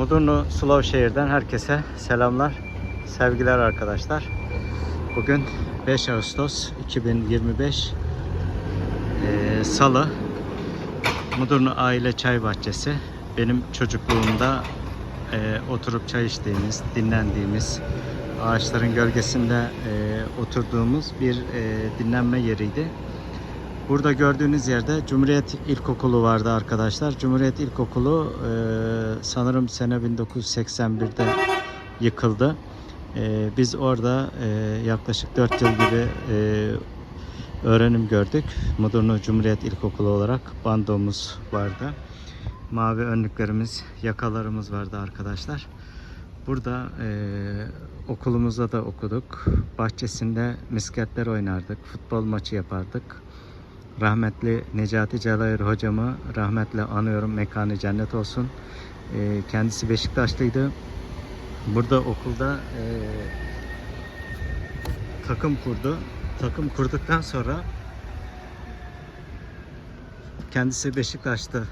Mudurnu Sulavşehir'den herkese selamlar, sevgiler arkadaşlar. Bugün 5 Ağustos 2025 eee, Salı. Mudurnu Aile Çay Bahçesi. Benim çocukluğumda eee, oturup çay içtiğimiz, dinlendiğimiz, ağaçların gölgesinde eee, oturduğumuz bir eee, dinlenme yeriydi. Burada gördüğünüz yerde Cumhuriyet İlkokulu vardı arkadaşlar. Cumhuriyet İlkokulu e, sanırım sene 1981'de yıkıldı. E, biz orada e, yaklaşık 4 yıl gibi e, öğrenim gördük. Mudurnu Cumhuriyet İlkokulu olarak bandomuz vardı. Mavi önlüklerimiz, yakalarımız vardı arkadaşlar. Burada e, okulumuzda da okuduk. Bahçesinde misketler oynardık, futbol maçı yapardık. Rahmetli Necati Calayır hocamı rahmetle anıyorum. Mekanı cennet olsun. Ee, kendisi Beşiktaşlıydı. Burada okulda e, takım kurdu. Takım kurduktan sonra kendisi Beşiktaş'ta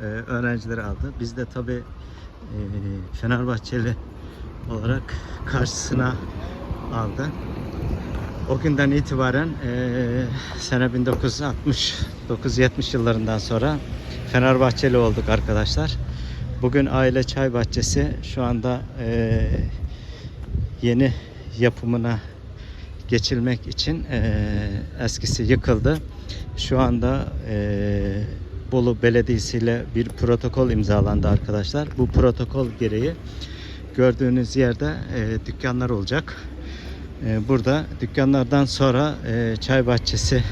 e, öğrencileri aldı. Biz de tabi Fenerbahçeli olarak karşısına aldı. O günden itibaren eee sene 1960-1970 yıllarından sonra Fenerbahçeli olduk arkadaşlar. Bugün aile çay bahçesi şu anda eee, yeni yapımına geçilmek için eee, eskisi yıkıldı. Şu anda eee, Bolu Belediyesi ile bir protokol imzalandı arkadaşlar. Bu protokol gereği gördüğünüz yerde eee, dükkanlar olacak. Ee, Burada dükkanlardan sonra e, çay bahçesi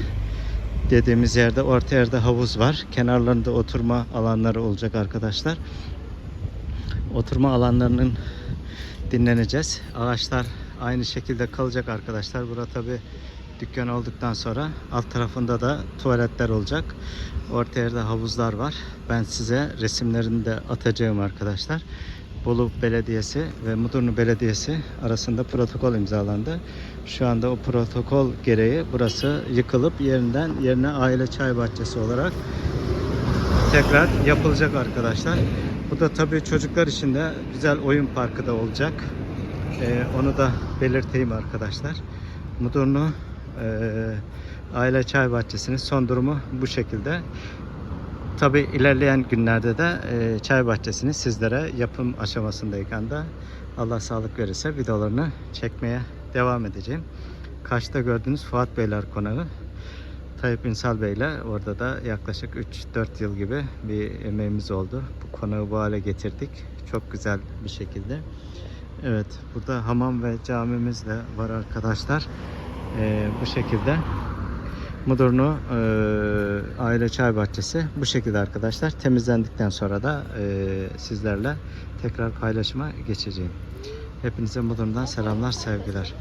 dediğimiz yerde orta yerde havuz var. Kenarlarında oturma alanları olacak arkadaşlar. Oturma alanlarının dinleneceğiz. Ağaçlar aynı şekilde kalacak arkadaşlar. Burada tabi dükkan olduktan sonra alt tarafında da tuvaletler olacak. Orta yerde havuzlar var. Ben size resimlerini de atacağım arkadaşlar. Bolu Belediyesi ve Mudurnu Belediyesi arasında protokol imzalandı. Şu anda o protokol gereği burası yıkılıp yerinden yerine aile çay bahçesi olarak tekrar yapılacak arkadaşlar. Bu da tabii çocuklar için de güzel oyun parkı da olacak. Ee, onu da belirteyim arkadaşlar. Mudurnu eee Aile Çay Bahçesi'nin son durumu bu şekilde. Tabi ilerleyen günlerde de e, çay bahçesini sizlere yapım aşamasındayken de Allah sağlık verirse videolarını çekmeye devam edeceğim. Karşıda gördüğünüz Fuat Beyler Konağı. Tayyip Ünsal Bey'le orada da yaklaşık 3-4 yıl gibi bir emeğimiz oldu. Bu konağı bu hale getirdik. Çok güzel bir şekilde. Evet burada hamam ve camimiz de var arkadaşlar. E, bu şekilde. Mudurnu e, Aile Çay Bahçesi bu şekilde arkadaşlar. Temizlendikten sonra da e, sizlerle tekrar paylaşıma geçeceğim. Hepinize Mudurnu'dan selamlar, sevgiler.